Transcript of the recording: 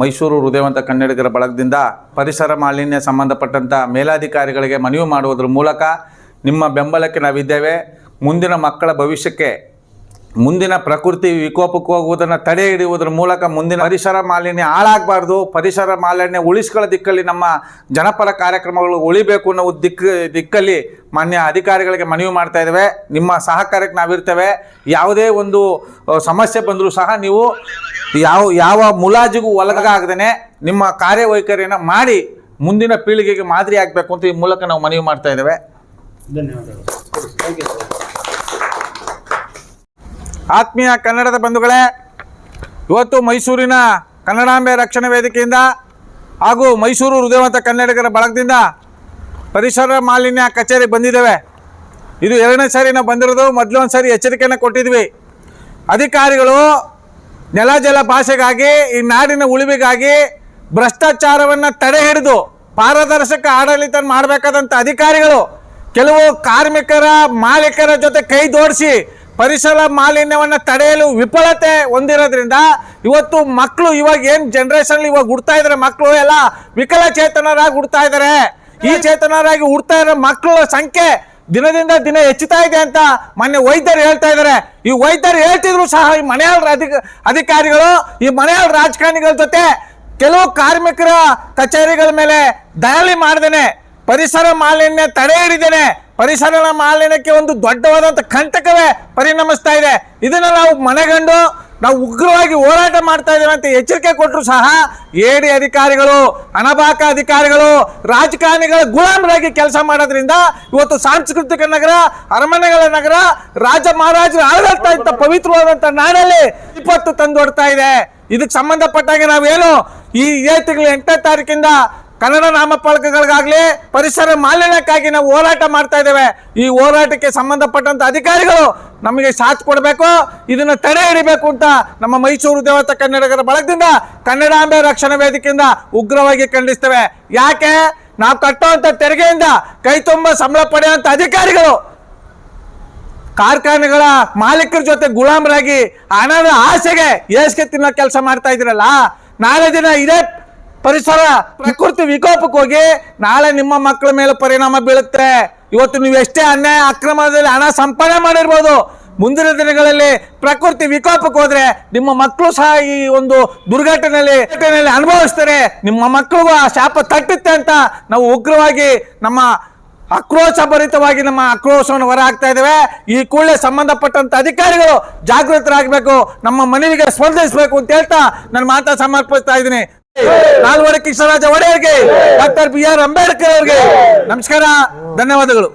ಮೈಸೂರು ಹೃದಯವಂತ ಕನ್ನಡಿಗರ ಬಳಗದಿಂದ ಪರಿಸರ ಮಾಲಿನ್ಯ ಸಂಬಂಧಪಟ್ಟಂಥ ಮೇಲಾಧಿಕಾರಿಗಳಿಗೆ ಮನವಿ ಮಾಡುವುದರ ಮೂಲಕ ನಿಮ್ಮ ಬೆಂಬಲಕ್ಕೆ ನಾವಿದ್ದೇವೆ. ಮುಂದಿನ ಮಕ್ಕಳ ಭವಿಷ್ಯಕ್ಕೆ ಮುಂದಿನ ಪ್ರಕೃತಿ ವಿಕೋಪಕ್ಕೆ ಹೋಗುವುದನ್ನು ತಡೆ ಹಿಡಿಯುವುದರ ಮೂಲಕ ಮುಂದಿನ ಪರಿಸರ ಮಾಲಿನ್ಯ ಹಾಳಾಗಬಾರ್ದು. ಪರಿಸರ ಮಾಲಿನ್ಯ ಉಳಿಸ್ಕೊಳ್ಳೋ ದಿಕ್ಕಲ್ಲಿ ನಮ್ಮ ಜನಪರ ಕಾರ್ಯಕ್ರಮಗಳು ಉಳಿಬೇಕು ಅನ್ನೋ ದಿಕ್ಕ ದಿಕ್ಕಲ್ಲಿ ಮಾನ್ಯ ಅಧಿಕಾರಿಗಳಿಗೆ ಮನವಿ ಮಾಡ್ತಾ ಇದ್ದೇವೆ. ನಿಮ್ಮ ಸಹಕಾರಕ್ಕೆ ನಾವಿರ್ತೇವೆ. ಯಾವುದೇ ಒಂದು ಸಮಸ್ಯೆ ಬಂದರೂ ಸಹ ನೀವು ಯಾವ ಯಾವ ಮುಲಾಜಿಗೂ ಒಳಗಾಗದೇ ನಿಮ್ಮ ಕಾರ್ಯವೈಖರಿಯನ್ನು ಮಾಡಿ ಮುಂದಿನ ಪೀಳಿಗೆಗೆ ಮಾದರಿ ಆಗಬೇಕು ಅಂತ ಈ ಮೂಲಕ ನಾವು ಮನವಿ ಮಾಡ್ತಾ ಇದ್ದೇವೆ. ಧನ್ಯವಾದಗಳು. ಆತ್ಮೀಯ ಕನ್ನಡದ ಬಂಧುಗಳೇ, ಇವತ್ತು ಮೈಸೂರಿನ ಕನ್ನಡಾಂಬೆ ರಕ್ಷಣೆ ವೇದಿಕೆಯಿಂದ ಹಾಗೂ ಮೈಸೂರು ಹೃದಯವಂತ ಕನ್ನಡಿಗರ ಬಳಗದಿಂದ ಪರಿಸರ ಮಾಲಿನ್ಯ ಕಚೇರಿ ಬಂದಿದ್ದೇವೆ. ಇದು ಎರಡನೇ ಸಾರಿ ನಾವು ಬಂದಿರೋದು ಮೊದಲೊಂದು ಸಾರಿ ಎಚ್ಚರಿಕೆಯನ್ನು ಕೊಟ್ಟಿದ್ವಿ. ಅಧಿಕಾರಿಗಳು ನೆಲ ಜಲ ಭಾಷೆಗಾಗಿ, ಈ ನಾಡಿನ ಉಳಿವಿಗಾಗಿ ಭ್ರಷ್ಟಾಚಾರವನ್ನು ತಡೆ ಹಿಡಿದು ಪಾರದರ್ಶಕ ಆಡಳಿತ ಮಾಡಬೇಕಾದಂಥ ಅಧಿಕಾರಿಗಳು ಕೆಲವು ಕಾರ್ಮಿಕರ ಮಾಲೀಕರ ಜೊತೆ ಕೈ ಜೋಡಿಸಿ ಪರಿಸರ ಮಾಲಿನ್ಯವನ್ನು ತಡೆಯಲು ವಿಫಲತೆ ಹೊಂದಿರೋದ್ರಿಂದ ಇವತ್ತು ಮಕ್ಕಳು ಇವಾಗ ಏನು ಜನ್ರೇಷನ್ ಇವಾಗ ಹುಡ್ತಾ ಇದ್ದಾರೆ ಮಕ್ಕಳು ಎಲ್ಲ ವಿಕಲಚೇತನರಾಗಿ ಹುಡ್ತಾ ಇದ್ದಾರೆ ಈ ಚೇತನರಾಗಿ ಹುಡ್ತಾ ಇರೋ ಮಕ್ಕಳ ಸಂಖ್ಯೆ ದಿನದಿಂದ ದಿನ ಹೆಚ್ಚುತ್ತಾ ಇದೆ ಅಂತ ಮೊನ್ನೆ ವೈದ್ಯರು ಹೇಳ್ತಾ ಇದ್ದಾರೆ ಈ ವೈದ್ಯರು ಹೇಳ್ತಿದ್ರು ಸಹ ಈ ಮನೆಯ ಅಧಿಕ, ಅಧಿಕಾರಿಗಳು, ಈ ಮನೆಯಾಳ ರಾಜಕಾರಣಿಗಳ ಜೊತೆ ಕೆಲವು ಕಾರ್ಮಿಕರ ಕಚೇರಿಗಳ ಮೇಲೆ ದಯಾಳಿ ಮಾಡ್ದೇನೆ. ಪರಿಸರ ಮಾಲಿನ್ಯ ತಡೆ ಹಿಡಿದೇನೆ. ಪರಿಸರ ಮಾಲಿನ್ಯಕ್ಕೆ ಒಂದು ದೊಡ್ಡವಾದಂಥ ಕಂಟಕವೇ ಪರಿಣಮಿಸ್ತಾ ಇದೆ. ಇದನ್ನು ನಾವು ಮನೆಗಂಡು ನಾವು ಉಗ್ರವಾಗಿ ಹೋರಾಟ ಮಾಡ್ತಾ ಇದ್ದೇವೆ ಅಂತ ಎಚ್ಚರಿಕೆ ಕೊಟ್ಟರು ಸಹ ಎಡಿ ಅಧಿಕಾರಿಗಳು ಅನಬಾಕ ಅಧಿಕಾರಿಗಳು, ರಾಜಕಾರಣಿಗಳ ಗುಲಾಮರಾಗಿ ಕೆಲಸ ಮಾಡೋದ್ರಿಂದ ಇವತ್ತು ಸಾಂಸ್ಕೃತಿಕ ನಗರ, ಅರಮನೆಗಳ ನಗರ, ರಾಜ ಮಹಾರಾಜರು ಆಳ್ತಾ ಇದ್ದ ಪವಿತ್ರವಾದಂಥ ನಾಡಲ್ಲಿ ವಿಪತ್ತು ತಂದೊಡ್ತಾ ಇದೆ. ಇದಕ್ಕೆ ಸಂಬಂಧಪಟ್ಟಾಗೆ ನಾವೇನು ಈ ಇದೇ ತಿಂಗಳು ಎಂಟನೇ ತಾರೀಕಿಂದ ಕನ್ನಡ ನಾಮಫಲಕಗಳಿಗಾಗಲಿ ಪರಿಸರ ಮಾಲಿನ್ಯಕ್ಕಾಗಿ ನಾವು ಹೋರಾಟ ಮಾಡ್ತಾ ಇದ್ದೇವೆ. ಈ ಹೋರಾಟಕ್ಕೆ ಸಂಬಂಧಪಟ್ಟಂತ ಅಧಿಕಾರಿಗಳು ನಮಗೆ ಸಾಥ್ ಕೊಡಬೇಕು, ಇದನ್ನು ತಡೆ ಹಿಡಿಬೇಕು ಅಂತ ನಮ್ಮ ಮೈಸೂರು ದೇವತಾ ಕನ್ನಡಿಗರ ಬಳಗದಿಂದ ಕನ್ನಡಾಂಬೆ ರಕ್ಷಣಾ ವೇದಿಕೆಯಿಂದ ಉಗ್ರವಾಗಿ ಖಂಡಿಸ್ತೇವೆ. ಯಾಕೆ? ನಾವು ಕಟ್ಟುವಂಥ ತೆರಿಗೆಯಿಂದ ಕೈ ತುಂಬ ಸಂಬಳ ಪಡೆಯುವಂಥ ಅಧಿಕಾರಿಗಳು. ಕಾರ್ಖಾನೆಗಳ ಮಾಲೀಕರ ಜೊತೆ ಗುಲಾಮರಾಗಿ ಹಣದ ಆಸೆಗೆ ಏಸ್ಗೆ ತಿನ್ನೋ ಕೆಲಸ ಮಾಡ್ತಾ ಇದ್ದೀರಲ್ಲ? ನಾಳೆ ದಿನ ಇದೇ ಪರಿಸರ ಪ್ರಕೃತಿ ವಿಕೋಪಕ್ಕೆ ಹೋಗಿ ನಾಳೆ ನಿಮ್ಮ ಮಕ್ಕಳ ಮೇಲೆ ಪರಿಣಾಮ ಬೀಳುತ್ತೆ. ಇವತ್ತು ನೀವು ಎಷ್ಟೇ ಅನ್ಯಾಯ ಅಕ್ರಮದಲ್ಲಿ ಹಣ ಸಂಪಾದನೆ ಮಾಡಿರ್ಬೋದು. ಮುಂದಿನ ದಿನಗಳಲ್ಲಿ ಪ್ರಕೃತಿ ವಿಕೋಪಕ್ಕೆ ಹೋದ್ರೆ ನಿಮ್ಮ ಮಕ್ಕಳು ಸಹ ಈ ಒಂದು ದುರ್ಘಟನೆಯಲ್ಲಿ ಘಟನೆಯಲ್ಲಿ ಅನುಭವಿಸ್ತಾರೆ. ನಿಮ್ಮ ಮಕ್ಕಳಿಗೂ ಆ ಶಾಪ ತಟ್ಟುತ್ತೆ ಅಂತ ನಾವು ಉಗ್ರವಾಗಿ ನಮ್ಮ ಆಕ್ರೋಶ ಭರಿತವಾಗಿ ನಮ್ಮ ಆಕ್ರೋಶವನ್ನು ಹೊರ ಹಾಕ್ತಾ ಇದ್ದೇವೆ. ಈ ಕೂಡಲೇ ಸಂಬಂಧಪಟ್ಟಂತ ಅಧಿಕಾರಿಗಳು ಜಾಗೃತರಾಗಬೇಕು, ನಮ್ಮ ಮನವಿಗೆ ಸ್ಪಂದಿಸಬೇಕು ಅಂತ ಹೇಳ್ತಾ ನನ್ನ ಮಾತಾ ಸಮರ್ಪಿಸ್ತಾ ಇದ್ದೀನಿ. ನಾಲ್ವಡಿ ಕೃಷ್ಣರಾಜ ಒಡೆಯರ್ಗೆ ಡಾಕ್ಟರ್ ಬಿ ಆರ್ ಅಂಬೇಡ್ಕರ್ ಅವರಿಗೆ ನಮಸ್ಕಾರ ಧನ್ಯವಾದಗಳು.